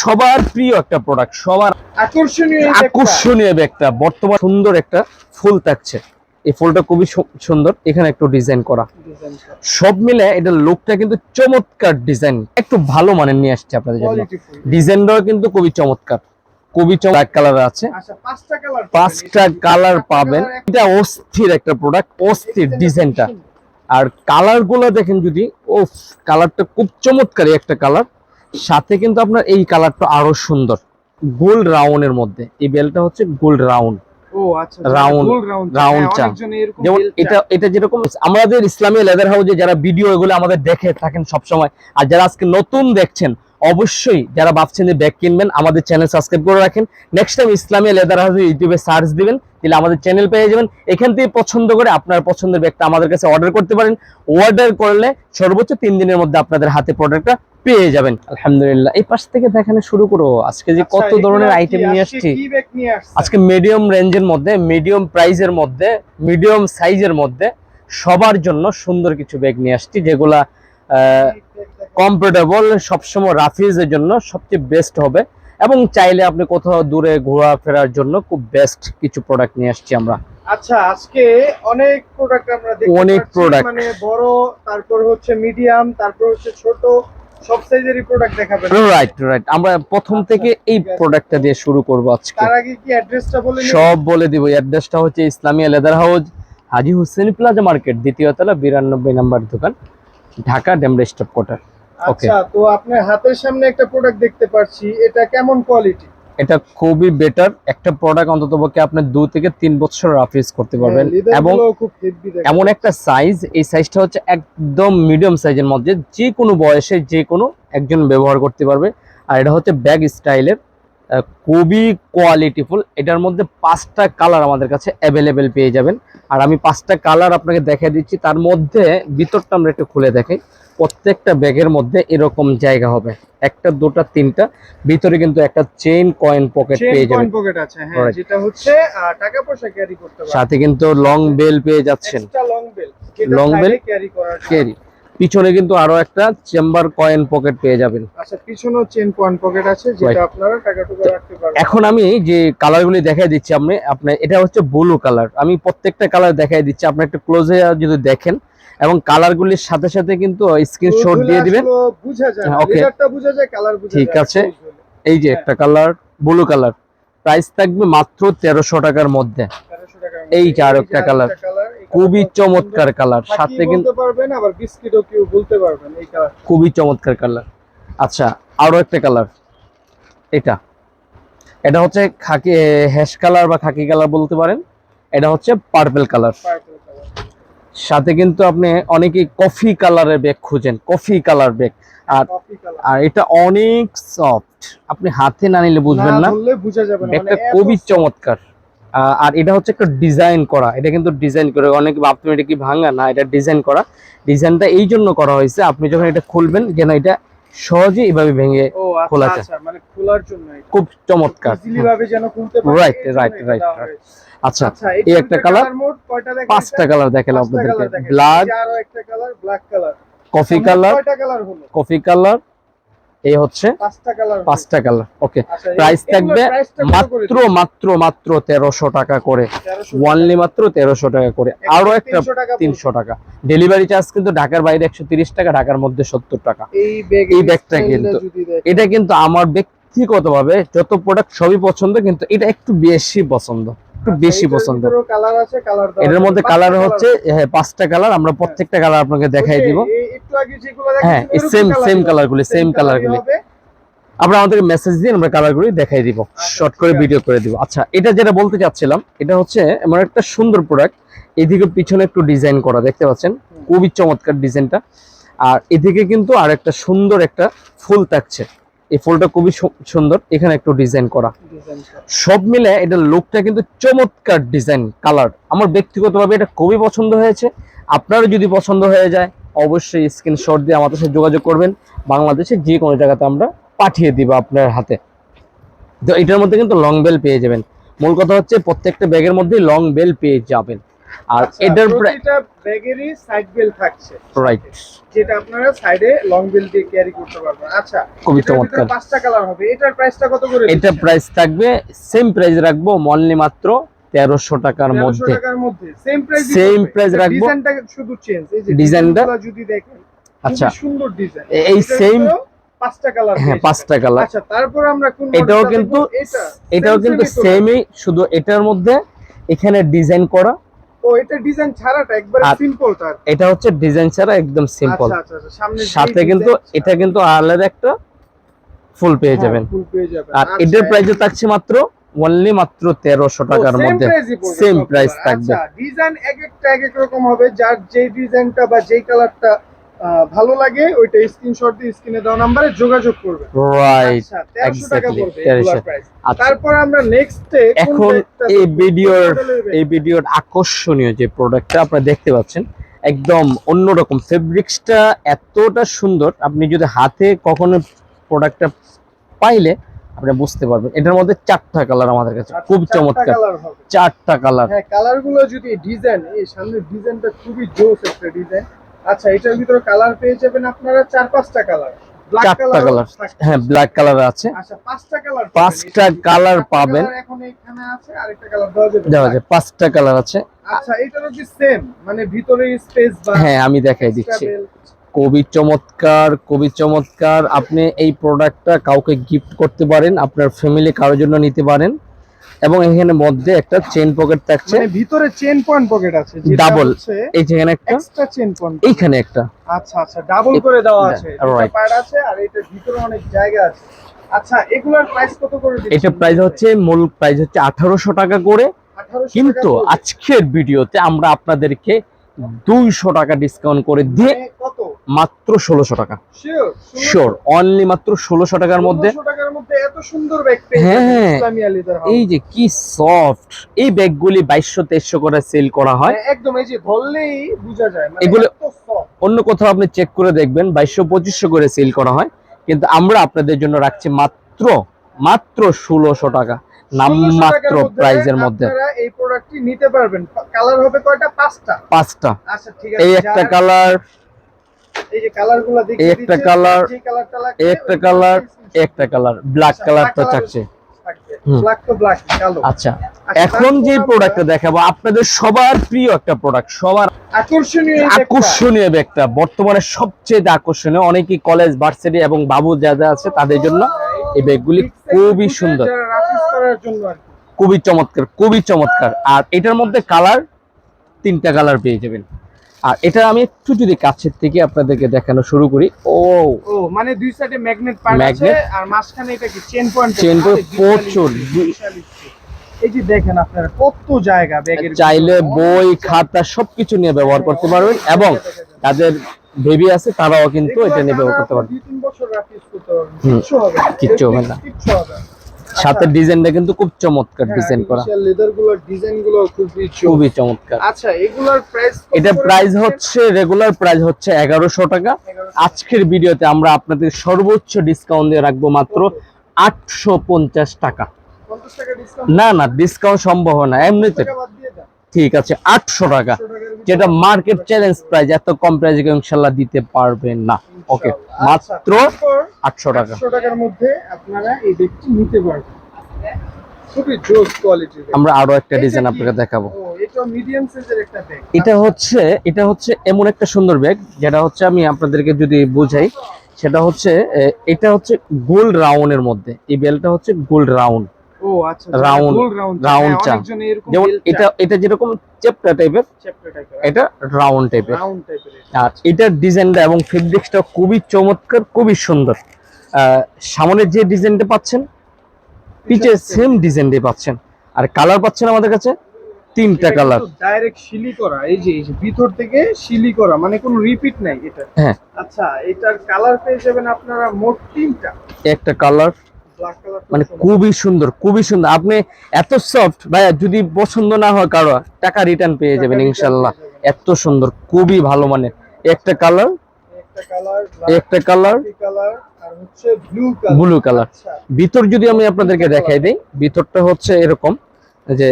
সবার প্রিয় একটা প্রোডাক্ট সবার আকর্ষণীয় এই ব্যাগটা। একটা বর্তমান সুন্দর একটা ফুল থাকছে। এই ফুলটা খুবই সুন্দর। এখানে একটু ডিজাইন করা। সব মিলে এটা লুকটা কিন্তু চমৎকার ডিজাইন একটু ভালো মানের নিয়ে আসছে আপনাদের জন্য। ডিজাইনটাও কিন্তু খুবই চমৎকার। খুবই চমৎকার কালার আছে। আচ্ছা পাঁচটা কালার পাঁচটা কালার পাবেন। এটা অস্থির একটা প্রোডাক্ট অস্থির ডিজাইনটা আর কালারগুলো দেখেন যদি ও কালারটা খুব চমৎকারী একটা কালার সাথে কিন্তু আপনার এই কালারটা আরও সুন্দর। গোল্ড রাউন্ডের মধ্যে। এই বেলটা হচ্ছে গোল্ড রাউন্ড আচ্ছা এটা যেরকম আমাদের ইসলামী লেদার যারা ভিডিও এগুলো আমাদের দেখে থাকেন সবসময় আর যারা আজকে নতুন দেখছেন অবশ্যই যারা ভাবছেন যে ব্যাগ কিনবেন আমাদের চ্যানেল সাবস্ক্রাইব করে রাখেন। Next time Islami leather house ইউটিউবে সার্চ দিবেন তাহলে আমাদের চ্যানেল পেয়ে যাবেন। এখান থেকে পছন্দ করে আপনার পছন্দের ব্যাগটা আমাদের কাছে অর্ডার করতে পারেন। অর্ডার করলে সর্বোচ্চ তিন দিনের মধ্যে আপনাদের হাতে প্রোডাক্টটা পেয়ে যাবেন। আলহামদুলিল্লাহ। এই পাশ থেকে দেখানো শুরু করো। আজকে যে কত ধরনের আইটেম আসছি? নিয়ে আসছে? আজকে মিডিয়াম রেঞ্জের মধ্যে মিডিয়াম প্রাইজের মধ্যে মিডিয়াম সাইজের মধ্যে সবার জন্য সুন্দর কিছু ব্যাগ নিয়ে আসছি যেগুলা কমফোর্টেবল সবসময় রাফিজের জন্য সবচেয়ে বেস্ট হবে। এবং চাইলে আপনি কোথাও দূরে ঘোরাফেরার জন্য খুব বেস্ট কিছু প্রোডাক্ট নিয়ে আসছি আমরা। আচ্ছা আজকে অনেক প্রোডাক্ট আমরা দেখতে অনেক প্রোডাক্ট মানে বড় তারপর হচ্ছে মিডিয়াম তারপর হচ্ছে ছোট সব সাইজেরই প্রোডাক্ট দেখাবেন। রাইট রাইট আমরা প্রথম আচ্ছা, থেকে এই। প্রোডাক্টটা দিয়ে শুরু করব আজকে। তার আগে কি অ্যাড্রেসটা বলে? সব বলে দিব। অ্যাড্রেসটা হচ্ছে Islamia leather house Haji Hussain plaza market দ্বিতীয় তলা বিরানব্বই নাম্বার দোকান ঢাকা ডেমরা স্টপ কোয়ার্টার আচ্ছা তো আপনার হাতের সামনে একটা প্রোডাক্ট দেখতে পাচ্ছি এটা কেমন কোয়ালিটি এটা খুবই বেটার একটা প্রোডাক্ট অন্তত পক্ষে আপনি দু থেকে তিন বছর রাফিজ করতে পারবেন। এবং এমন একটা সাইজ এই সাইজটা হচ্ছে একদম মিডিয়াম সাইজের মধ্যে যে কোনো বয়সে যে কোনো একজন ব্যবহার করতে পারবে। আর এটা হচ্ছে ব্যাগ স্টাইলের খুবই কোয়ালিটিফুল এটার মধ্যে পাঁচটা কালার আমাদের কাছে অ্যাভেলেবেল পেয়ে যাবেন। আর আমি পাঁচটা কালার আপনাকে দেখিয়ে দিচ্ছি। তার মধ্যে ভিতরটা আমরা একটু খুলে দেখাই। প্রত্যেকটা ব্যাগের মধ্যে এরকম জায়গা হবে। একটা দুটা তিনটা। ভিতরে কিন্তু একটা চেইন কয়েন পকেট পেয়ে যাবেন। পকেট আছে হ্যাঁ যেটা হচ্ছে টাকা পয়সা ক্যারি করতে পারবে সাথে কিন্তু লং বেল পেয়ে যাচ্ছেন। Long bell Long bell? Carry করার ক্যারি পিছনে কিন্তু আরও একটা চেম্বার কয়েন পকেট পেয়ে যাবেন। আচ্ছা পিছনেও চেন পয়েন্ট পকেট আছে যেটা আপনারা টাকা টুকু রাখতে পারবেন। এখন আমি যে কালারগুলি দেখাই দিচ্ছি আপনি আপনি এটা হচ্ছে ব্লু কালার আমি প্রত্যেকটা কালার দেখাই দিচ্ছি আপনি একটু ক্লোজে যদি দেখেন। এবং কালারগুলির সাথে সাথে কিন্তু স্ক্রিনশট দিয়ে দিবেন যায় হ্যাঁ, কালার ঠিক আছে। এই যে। একটা কালার ব্লু কালার প্রাইস থাকবে মাত্র তেরোশো টাকার মধ্যে। 1300 টাকার এই। যে। আরেকটা colour, এই খুবই চমৎকার কালার সাথে কিন্তু পারবেন আবার বিস্কিটও কেউ বলতে পারবেন এই কালার খুবই চমৎকার কালার আচ্ছা আরও একটা কালার এটা। এটা হচ্ছে খাকি হ্যাশ কালার বা খাকি কালার বলতে পারেন। এটা হচ্ছে কালার পার্পল কালার সাথে কিন্তু আপনি অনেকে কফি কালারের ব্যাগ খুঁজেন কফি কালার ব্যাগ আর আর এটা অনেক সফট আপনি হাতে না নিলে বুঝবেন না ব্যাগটা মানে খুবই চমৎকার। আর এটা হচ্ছে একটা ডিজাইন করা। এটা কিন্তু ডিজাইন করে অনেকে ভাবতেন এটা কি ভাঙা? না এটা ডিজাইন করা। ডিজাইনটা এই জন্য করা হয়েছে আপনি যখন এটা খুলবেন যেন এটা সহজে এভাবে ভেঙে খোলা আচ্ছা যায়। আচ্ছা মানে খোলার জন্য খুব চমৎকার। ইজিলি ভাবে যেন খুলতে পারে রাইট রাইট. হয়েছে। আচ্ছা আচ্ছা এই একটা কালার? পাঁচটা কালার দেখালাম আপনাদেরকে। ব্ল্যাক আরও একটা colour black colour. Coffee colour কয়টা কালার হলো? কফি কালার এই হচ্ছে পাঁচটা কালার ওকে আচ্ছা প্রাইস থাকবে কত করে মাত্র মাত্র মাত্র তেরোশো টাকা করে। ওয়ানলি মাত্র তেরোশো টাকা করে। আরও একটা তিনশো টাকা ডেলিভারি চার্জ কিন্তু ঢাকার বাইরে একশো তিরিশ টাকা ঢাকার মধ্যে সত্তর টাকা। এই ব্যাগটা কিন্তু। এটা কিন্তু আমার ব্যক্তিগতভাবে যত প্রোডাক্ট সবই পছন্দ কিন্তু এটা একটু বেশি পছন্দ। একটু আচ্ছা, বেশি পছন্দ। এটার মধ্যে কালার হচ্ছে হ্যাঁ, পাঁচটা কালার আমরা প্রত্যেকটা কালার আপনাকে দেখাই দিব। একটু আগে যেগুলো হ্যাঁ সেম সেম কালারগুলি সেম কালারগুলি আমরা আমাদেরকে মেসেজ আমরা কালারগুলি দেখাই দিব শর্ট করে ভিডিও করে দিব। আচ্ছা এটা যেটা বলতে চাচ্ছিলাম এটা হচ্ছে একটা সুন্দর প্রোডাক্ট এদিকে পিছনে একটু ডিজাইন করা দেখতে পাচ্ছেন? খুবই চমৎকার ডিজাইনটা আর এদিকে কিন্তু আর একটা সুন্দর একটা ফুল থাকছে। এই ফুলটা খুবই সুন্দর এখানে একটু ডিজাইন করা। সব মিলে এটার লুকটা কিন্তু চমৎকার ডিজাইন কালার আমার ব্যক্তিগতভাবে এটা খুবই পছন্দ হয়েছে। আপনারও যদি পছন্দ হয়ে যায় অবশ্যই স্ক্রিনশট দিয়ে আমাদের সাথে যোগাযোগ করবেন। বাংলাদেশে যে কোনো জায়গাতে আমরা পাঠিয়ে দিব আপনার হাতে। তো এটার মধ্যে কিন্তু লং বেল পেয়ে যাবেন। মূল কথা হচ্ছে প্রত্যেকটা ব্যাগের মধ্যেই লং বেল পেয়ে যাবেন। আর আচ্ছা, এটার প্রতিটা ব্যাগেরই সাইড বেল থাকছে। রাইট যেটা আপনারা সাইডে লং বেল দিয়ে ক্যারি করতে পারবেন। আচ্ছা খুবই চমৎকার। পাঁচটা কালার হবে। এটার প্রাইসটা কত করে এটা প্রাইস থাকবে সেম প্রাইস রাখব অনলি মাত্র তেরোশো টাকার মধ্যে। সেম প্রাইস রাখব। ডিজাইনটা যদি দেখেন আচ্ছা। সুন্দর ডিজাইন এই same- পাঁচটা কালার হ্যাঁ পাঁচটা কালার আচ্ছা তারপর আমরা কোন এটাও কিন্তু এটাও কিন্তু সেমই শুধু এটার মধ্যে এখানে ডিজাইন করা। ও এটা ডিজাইন ছাড়াটা একবারে সিম্পল তার। এটা হচ্ছে ডিজাইন ছাড়া একদম সিম্পল আচ্ছা আচ্ছা সামনে সাথে কিন্তু এটা কিন্তু আলাদা একটা ফুল পেয়ে হ্যাঁ, যাবেন। পেয়ে যাবেন। আর এটার প্রাইস থাকছে মাত্র অনলি মাত্র তেরোশো টাকার মধ্যে সেম প্রাইস থাকবে। আচ্ছা ডিজাইন এক একটা এক এক রকম হবে। যার যেই ডিজাইনটা বা যেই কালারটা ভালো লাগে ওইটা স্ক্রিনশট দিয়ে স্ক্রিনে দেওয়া নম্বরে যোগাযোগ করবে। রাইট আচ্ছা 1300 1300 এগুলার প্রাইস আচ্ছা। তারপর আমরা নেক্সট এখন এই ভিডিওর এই ভিডিওর আকর্ষণীয় যে প্রোডাক্টটা আপনারা দেখতে পাচ্ছেন একদম অন্যরকম। ফেব্রিক্সটা এতটা সুন্দর আপনি যদি হাতে কখনো প্রোডাক্টটা পাইলে আপনি বুঝতে পারবেন। এটার মধ্যে চারটা কালার আমাদের কাছে আচ্ছা, খুব চমৎকার। চারটা কালার হ্যাঁ কালারগুলো যদি ডিজাইন এই সামনের ডিজাইনটা খুবই জোস একটা ডিজাইন আচ্ছা এটার ভিতরে কালার পেয়ে যাবেন আপনারা চার পাঁচটা কালার চারটা কালার হ্যাঁ ব্ল্যাক কালার আছে। আচ্ছা পাঁচটা কালার পাবেন। দেওয়া যায় পাঁচটা কালার আছে। আচ্ছা এটারও কি সেম মানে ভিতরে স্পেস হ্যাঁ আমি দেখাই দিচ্ছি। খুবই চমৎকার খুবই চমৎকার। আপনি এই প্রোডাক্টটা কাউকে গিফট করতে পারেন আপনার ফ্যামিলি কারোর জন্য নিতে পারেন। এবং এখানে মধ্যে একটা চেন পকেট থাকছে। মানে ভিতরে চেন পয়েন্ট পকেট আছে ডাবল এই যেখানে একটা। এক্সট্রা চেন পয়েন্ট এইখানে একটা। আচ্ছা আচ্ছা ডাবল করে দেওয়া আছে। Right. পার্ট আছে আর এটার ভিতরে অনেক জায়গা আছে। আচ্ছা এগুলার প্রাইস কত করে দিচ্ছেন? এটা প্রাইস হচ্ছে মূল প্রাইস হচ্ছে আঠারোশো টাকা করে। কিন্তু আজকের ভিডিওতে আমরা আপনাদেরকে দুইশো টাকা ডিসকাউন্ট করে দিয়ে মানে মাত্র ষোলোশো টাকা। শিওর অনলি মাত্র ষোলোশো টাকার মধ্যে। হ্যাঁ, হ্যাঁ। এই যে কি সফট এই ব্যাগগুলি বাইশশো তেইশশো করে সেল করা হয়। মানে একদম এই যে ধরলেই বোঝা যায় মানে এগুলো- অন্য কোথাও আপনি চেক করে দেখবেন বাইশশো পঁচিশশো করে সেল করা হয়। কিন্তু আমরা আপনাদের জন্য রাখছি মাত্র মাত্র ষোলোশো টাকা। 1600 নামমাত্র প্রাইজের মধ্যে এই প্রোডাক্টটি নিতে পারবেন। কালার হবে কয়টা? পাঁচটা। পাঁচটা। আচ্ছা ঠিক আছে। এই একটা কালার এই যে কালার এই একটা যে এই একটা কালার একটা কালার ব্ল্যাক আচ্ছা, কালারটা থাকছে। থাকবে হুম। ব্ল্যাক তো ব্ল্যাক কালো। আচ্ছা এখন যে প্রোডাক্টটা দেখাবো আপনাদের সবার প্রিয় একটা প্রোডাক্ট সবার আকর্ষণীয় আকর্ষণীয় ব্যাগটা। বর্তমানে সবচেয়ে আকর্ষণীয় অনেকেই কলেজ ভার্সিটি এবং বাবু যারা আছে তাদের জন্য এই ব্যাগগুলি খুবই সুন্দর। করার জন্য আর খুবই চমৎকার খুবই চমৎকার। আর এটার মধ্যে কালার তিনটা কালার পেয়ে যাবেন। আর এটা আমি একটু যদি কাছের থেকে আপনাদেরকে দেখানো শুরু করি। ও ও মানে দুই সাইডে ম্যাগনেট পার্ট আছে আর মাঝখানে এটা কি চেন পয়েন্ট Chain point প্রচুর। এই যে দেখেন আপনারা কত জায়গা ব্যাগের চাইলে বই খাতা সবকিছু নিয়ে ব্যবহার করতে পারবেন এবং যাদের বেবি আছে তারাও কিন্তু এটা নিয়ে ব্যবহার করতে পারবেন। দুই তিন বছর করতে পারবেন কিচ্ছু হবে না। কিচ্ছু হবে না। না সাথে ডিজাইনটা কিন্তু খুব চমৎকার ডিজাইন করা। লেদারগুলোর ডিজাইনগুলো খুবই চমৎকার। খুবই চমৎকার। আচ্ছা এগুলোর প্রাইস এটা প্রাইস হচ্ছে রেগুলার প্রাইস হচ্ছে এগারোশো টাকা। আজকের ভিডিওতে আমরা আপনাদের সর্বোচ্চ ডিসকাউন্ট দিয়ে রাখব মাত্র আটশো পঞ্চাশ টাকা। না না ডিসকাউন্ট সম্ভব হয় না এমনিতে। ঠিক আছে আটশো টাকা। 100 টাকার ভিতরে যেটা মার্কেট চ্যালেঞ্জ প্রাইস এত কম প্রাইসে ইনশাল্লাহ দিতে পারবেন না। ওকে মাত্র আটশো টাকা। 800 টাকার মধ্যে আপনারা এই ব্যাগটি নিতে পারবেন। আমরা আরও একটা ডিজাইন আপনাকে দেখাবো। এটা হচ্ছে এটা হচ্ছে এমন একটা সুন্দর ব্যাগ যেটা হচ্ছে আমি আপনাদেরকে যদি বুঝাই সেটা হচ্ছে এটা হচ্ছে গোল্ড রাউন্ডের মধ্যে। এই বেলটা হচ্ছে গোল্ড রাউন্ড ও আচ্ছা গোল রাউন্ড চা। যেমন এটা এটা যেরকম চেপটা টাইপের এটা রাউন্ড টাইপের আর এটার ডিজাইনটা এবং ফেব্রিক্সটা খুবই চমৎকার খুবই সুন্দর। আহ, সামনের যে ডিজাইনটা পাচ্ছেন পিছে সেম ডিজাইনটাই পাচ্ছেন। আর কালার পাচ্ছেন আমাদের কাছে তিনটা কালার ডাইরেক্ট শিলি করা এই যে ভিতর থেকে শিলি করা মানে কোনো রিপিট নাই এটা। হ্যাঁ। আচ্ছা এটার কালার পেয়ে যাবেন আপনারা মোট তিনটা। একটা কালার মানে খুবই সুন্দর খুবই সুন্দর। আপনি এত সফট ভাইয়া যদি পছন্দ না হয় কারও টাকা রিটার্ন পেয়ে যাবেন ইনশাল্লাহ। এত সুন্দর খুবই ভালো মানে একটা কালার একটা কালার ব্লু কালার আচ্ছা। ভিতর যদি আমি আপনাদেরকে দেখাই দিই ভিতরটা হচ্ছে এরকম যে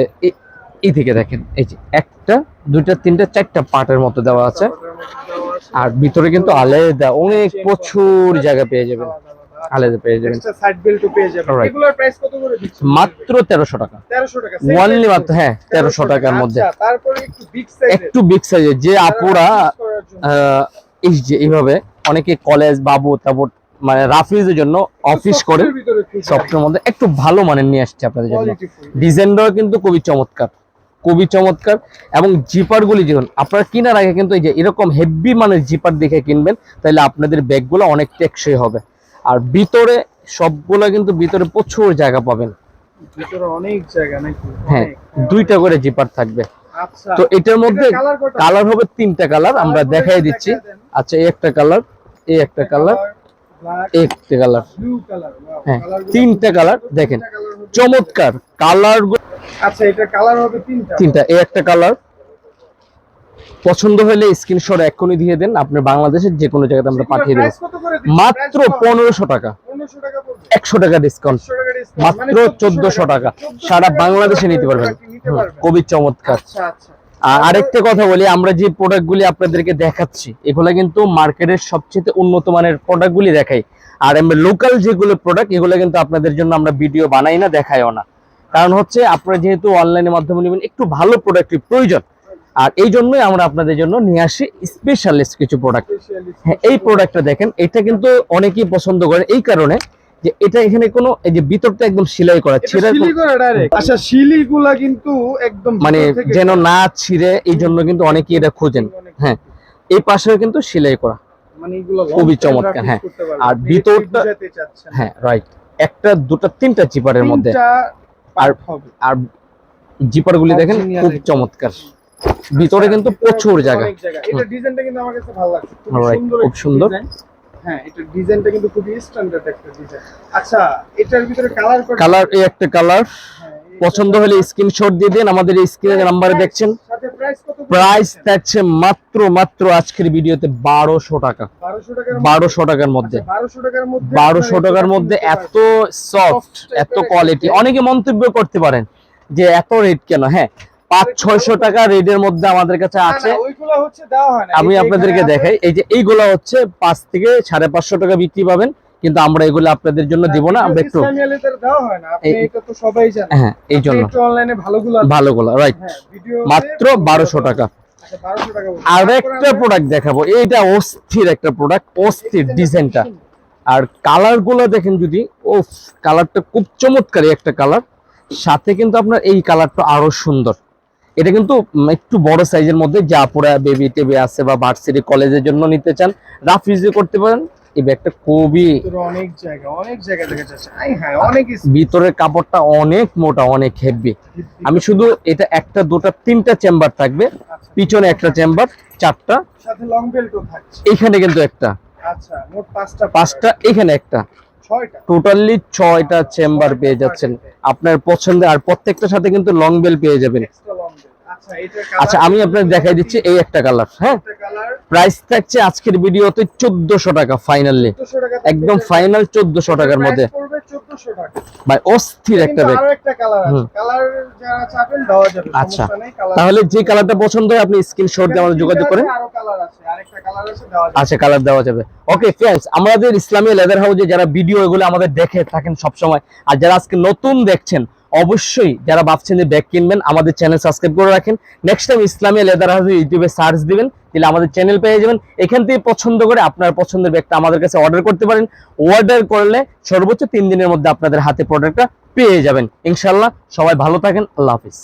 এই থেকে দেখেন এই যে একটা দুইটা তিনটা চারটা পার্টের মতো দেওয়া আছে। আর ভিতরে কিন্তু আলাদা অনেক প্রচুর জায়গা পেয়ে যাবেন। আলাদা পেয়ে যাবেন। সাইড বেল্টও পেয়ে যাবেন. এগুলোর প্রাইস কত করে দিচ্ছেন? মাত্র তেরোশো টাকা। 1300 টাকা মাত্র হ্যাঁ তেরোশো টাকার মধ্যে। আচ্ছা তারপরে একটু বিগ একটু বিগ সাইজের যে আপুরা এই যে এইভাবে অনেকে কলেজ বাবু তারপর মানে রাফিজের জন্য অফিস করে সফটের মধ্যে একটু ভালো মানের নিয়ে আসছে আপনাদের জন্য। ডিজাইনটাও কিন্তু খুবই চমৎকার খুবই চমৎকার। এবং জিপার গুলি যখন আপনারা কেনার আগে কিন্তু এই যে এরকম হেভি মানের জিপার দেখে কিনবেন তাহলে আপনাদের ব্যাগগুলো অনেক টেকসই হবে। আর ভিতরে সবগুলো কিন্তু ভিতরে প্রচুর জায়গা পাবেন। ভিতরে অনেক জায়গা নাকি? হ্যাঁ দুইটা করে জিপার থাকবে। আচ্ছা তো এটার মধ্যে কালার হবে তিনটা কালার আমরা দেখাই দিচ্ছি। আচ্ছা এই একটা কালার এই একটা কালার একটা কালার কালার হ্যাঁ তিনটা কালার দেখেন চমৎকার। কালার আচ্ছা এটা কালার হবে তিনটা। তিনটা এই একটা কালার পছন্দ হলে স্ক্রিনশট এক্ষুনি দিয়ে দেন আপনার বাংলাদেশের যে কোনো জায়গাতে আমরা পাঠিয়ে দেবো? মাত্র? পনেরোশো টাকা। 1500 টাকা পড়বে একশো টাকা ডিসকাউন্ট 100 টাকা discount, মাত্র মানে চোদ্দশো টাকা। সারা বাংলাদেশে নিতে পারবেন। খুবই চমৎকার। আচ্ছা আচ্ছা। আর আরেকটা কথা বলি আমরা যে প্রোডাক্টগুলি আপনাদেরকে দেখাচ্ছি এগুলো কিন্তু মার্কেটের সবচেয়ে উন্নত মানের প্রোডাক্টগুলি দেখাই। আর আমরা লোকাল যেগুলো প্রোডাক্ট এগুলো কিন্তু আপনাদের জন্য আমরা ভিডিও বানাই না দেখাইও না। কারণ হচ্ছে আপনারা যেহেতু অনলাইনের মাধ্যমে নেবেন একটু ভালো প্রোডাক্টের প্রয়োজন। আর এই জন্যই আমরা আপনাদের জন্য নিয়ে আসি স্পেশালিস্ট কিছু প্রোডাক্ট হ্যাঁ এই প্রোডাক্টটা দেখেন এটা কিন্তু অনেকেই পছন্দ করে এই কারণে যে এটা এখানে কোনো এই যে ভিতরটা একদম সেলাই করা ছিঁড়ে? আচ্ছা শিলিগুলা কিন্তু একদম মানে যেন না ছিঁড়ে এই জন্য কিন্তু অনেকেই এটা খোঁজেন। হ্যাঁ এই পাশেও কিন্তু সেলাই করা। মানে এগুলো খুবই চমৎকার, হ্যাঁ। আর ভিতরটা-। হ্যাঁ রাইট একটা দুটা তিনটা জিপারের মধ্যে। আর আর জিপারগুলি দেখেন খুব চমৎকার। ভিতরে কিন্তু প্রচুর জায়গা। এটা ডিজাইনটা কিন্তু আমার কাছে ভালো লাগছে। খুব সুন্দর খুব একটা সুন্দর। হ্যাঁ এটা ডিজাইনটা কিন্তু খুবই স্ট্যান্ডার্ড একটা ডিজাইন। আচ্ছা এটার ভিতরে কালার কালার এই একটা কালার হ্যাঁ, পছন্দ হলে স্ক্রিনশট দিয়ে দেন আমাদের এই স্ক্রিনের নাম্বারে দেখছেন। প্রাইস থাকছে মাত্র মাত্র আজকের ভিডিওতে বারোশো টাকা। বারোশো টাকার মধ্যে? আচ্ছা, 1200 টাকার মধ্যে বারোশো টাকার মধ্যে এত পারবেন। সফট এত কোয়ালিটি অনেকে মন্তব্য করতে পারেন যে এত রেট কেন? হ্যাঁ পাঁচ ছয়শো টাকা রেটের মধ্যে আমাদের কাছে আছে। আমি আপনাদেরকে দেখাই এই যে এইগুলো হচ্ছে পাঁচ থেকে সাড়ে পাঁচশো টাকা বিক্রি পাবেন কিন্তু আমরা এগুলো আপনাদের জন্য। দিব না আমরা একটু হয় এই- জন্য। ভালোগুলো রাইট হ্যাঁ মাত্র বারোশো টাকা। আচ্ছা 1200 টাকা বলছি। আর একটা প্রোডাক্ট দেখাবো এইটা অস্থির একটা প্রোডাক্ট অস্থির ডিজাইনটা আর কালারগুলো দেখেন যদি ও কালারটা খুব চমৎকারী একটা কালার সাথে কিন্তু আপনার এই কালারটা আরও সুন্দর। এটা কিন্তু একটু বড় সাইজের মধ্যে যা পুরা বেবি টেবি আছে বা ভার্সিটি কলেজের জন্য নিতে চান রাফ ইউজ করতে পারেন। এই ব্যাগটা খুবই অনেক জায়গা অনেক জায়গা দেখা যাচ্ছে। হ্যাঁ অনেক ভিতরের কাপড়টা অনেক মোটা অনেক হেভি আমি শুধু এটা একটা দুটা তিনটা চেম্বার থাকবে। আচ্ছা, পিছনে একটা চেম্বার চারটা। সাথে লং বেল্টও থাকছে। এখানে কিন্তু একটা। আচ্ছা মোট পাঁচটা পাঁচটা এখানে একটা। ছয়টা? টোটালি ছয়টা চেম্বার পেয়ে যাচ্ছেন। আপনার পছন্দের আর প্রত্যেকটার সাথে কিন্তু লং বেল পেয়ে যাবেন। আচ্ছা আচ্ছা আমি আপনাদের দেখাই দিচ্ছি এই একটা কালার হ্যাঁ? প্রাইস থাকছে আজকের ভিডিওতে চোদ্দশো টাকা ফাইনালি একদম ফাইনাল চোদ্দশো টাকার মধ্যে। Price পড়বে 1400 টাকা। ভাই অস্থির একটা ব্যাগ আচ্ছা। তাহলে যে কালারটা পছন্দ হয় আপনি স্ক্রিনশট দিয়ে আমাদের যোগাযোগ করেন। আরও কালার দেওয়া যাবে। আচ্ছা কালার দেওয়া যাবে। ওকে ফ্রেন্ডস আমাদের ইসলামী লেদার হাউসে যারা ভিডিও এগুলো আমাদের দেখে থাকেন সবসময় আর যারা আজকে নতুন দেখছেন অবশ্যই যারা ভাবছেন যে ব্যাগ কিনবেন, আমাদের চ্যানেল সাবস্ক্রাইব করে রাখেন। Next time Islamia leather house ইউটিউবে সার্চ দিবেন, তাহলে আমাদের চ্যানেল পেয়ে যাবেন। এখান থেকে পছন্দ করে আপনার পছন্দের ব্যাগটা আমাদের কাছে অর্ডার করতে পারেন। অর্ডার করলে সর্বোচ্চ তিন দিনের মধ্যে আপনাদের হাতে প্রোডাক্টটা পেয়ে যাবেন। ইনশাল্লাহ সবাই ভালো থাকেন, আল্লাহ হাফিজ।